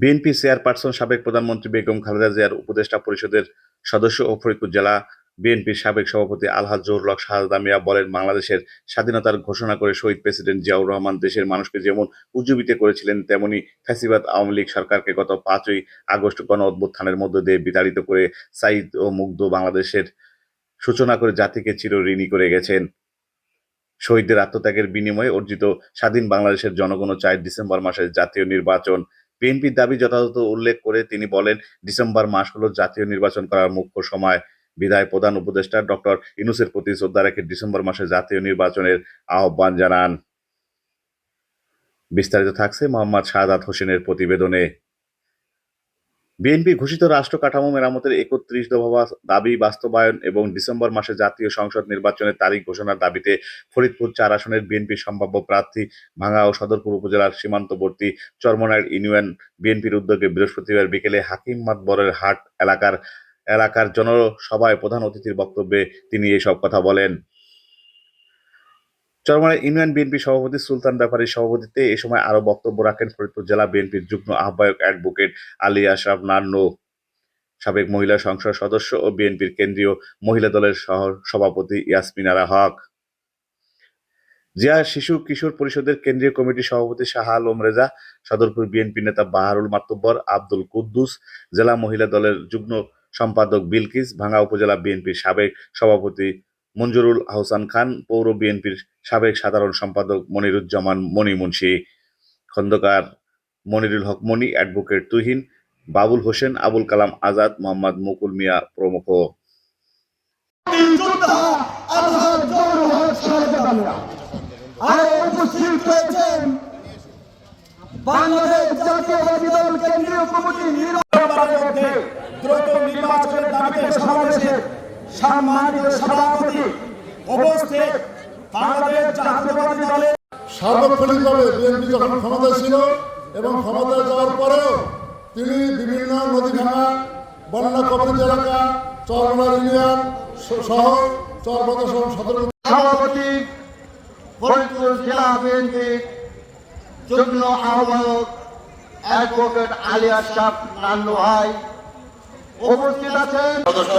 BNP chairperson সাবেক প্রধানমন্ত্রী বেগম খালেদা জিয়ার উপদেষ্টা পরিষদের সদস্য ও ফরিদপুর জেলা বিএনপির সাবেক সভাপতি আলহাজ জহুরুল হক শাহাদা মিয়া বলেন, বাংলাদেশের স্বাধীনতার ঘোষণা করে শহীদ প্রেসিডেন্ট জিয়াউর রহমান দেশের মানুষকে যেমন উজ্জীবিত করেছিলেন, তেমনি ফ্যাসিবাদ আওয়ামী লীগ সরকারকে গত পাঁচই আগস্ট গণ অভ্যুত্থানের মধ্য দিয়ে বিতাড়িত করে সাইদ ও মুগ্ধ বাংলাদেশের সূচনা করে জাতিকে চিরঋণী করে গেছেন। শহীদদের আত্মত্যাগের বিনিময়ে অর্জিত স্বাধীন বাংলাদেশের জনগণ চায় ডিসেম্বর মাসের জাতীয় নির্বাচন বিএনপির দাবি যথাযথ উল্লেখ করে তিনি বলেন, ডিসেম্বর মাস হলো জাতীয় নির্বাচন করার মুখ্য সময়। বিধায় প্রধান উপদেষ্টা ডক্টর ইনুসের প্রতি শ্রদ্ধা রেখে ডিসেম্বর মাসে জাতীয় নির্বাচনের আহ্বান জানান। বিস্তারিত থাকছে মোহাম্মদ শাহাদাত হোসেনের প্রতিবেদনে। বিএনপি ঘোষিত রাষ্ট্র কাঠামো মেরামতের একত্রিশ দফা দাবি বাস্তবায়ন এবং ডিসেম্বর মাসে জাতীয় সংসদ নির্বাচনের তারিখ ঘোষণার দাবিতে ফরিদপুর চার আসনের বিএনপির সম্ভাব্য প্রার্থী ভাঙ্গা ও সদরপুর উপজেলার সীমান্তবর্তী চরমনাইর ইউনিয়ন বিএনপির উদ্যোগে বৃহস্পতিবার বিকেলে হাকিম মাতবরের হাট এলাকার এলাকার জনসভায় প্রধান অতিথির বক্তব্যে তিনি এসব কথা বলেন। চরমানের ইউনিয়ন বিএনপি সভাপতি সুলতান ব্যাপারীর সভাপতিত্বে এ সময় আরও বক্তব্য রাখেন ফরিদপুর জেলা বিএনপির যুগ্ম আহ্বায়ক অ্যাডভোকেট আলী আশরাফ নান্নু। সাবেক মহিলা সংসদ সদস্য ও বিএনপির কেন্দ্রীয় মহিলা দলের সহ সভাপতি ইয়াসমিনারা হক। জিয়া শিশু কিশোর পরিষদের কেন্দ্রীয় কমিটির সভাপতি শাহ আলম রেজা, সদরপুর বিএনপি নেতা বাহারুল মাতুব্বর, আব্দুল কুদ্দুস, জেলা মহিলা দলের যুগ্ম সম্পাদক বিলকিস, ভাঙ্গা উপজেলা বিএনপির সাবেক সভাপতি মঞ্জুরুল আহসান খান, পৌর বিএনপির সাবেক সাধারণ সম্পাদক মনিরুজ্জামান মনি মুন্সি, খন্দকার মনিরুল হক মনি অ্যাডভোকেট তুহিন, বাবুল হোসেন, আবুল কালাম আজাদ, মোহাম্মদ মুকুল মিয়া প্রমুখ। দ্রুত নির্বাচনের দাবিতে সম্মানিত সভাপতি উপস্থিত বাংলাদেশ জাতীয়বাদী দলের সার্বক্ষণিকভাবে বিএনপি যখন ক্ষমতায় ছিল এবং ক্ষমতায় যাওয়ার পরেও তিনি বিভিন্ন নদী ভাঙা বন্যা কবলিত এলাকা চরমলা ইউনিয়ন সহ চরপদা সহ সতেরো সভাপতি ফরিদপুর জেলা বিএনপি যুগ্ম আহ্বায়ক অ্যাডভোকেট আলিয়া শাহ নান্নু ভাই উপস্থিত আছেন। সদস্য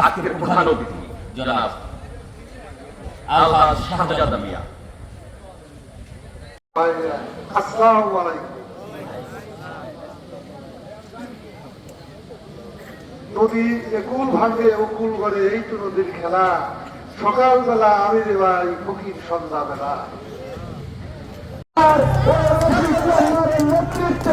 আজকের প্রধান অতিথি জনাব আলহাজ শাহজাদা মিয়া। আসসালামু আলাইকুম। নদী যে কুল ভাঙে ও কুল করে এই তো নদীর খেলা। সকালবেলা আমি রে ভাই ফকির সন্ধ্যাবেলা নেতৃত্বে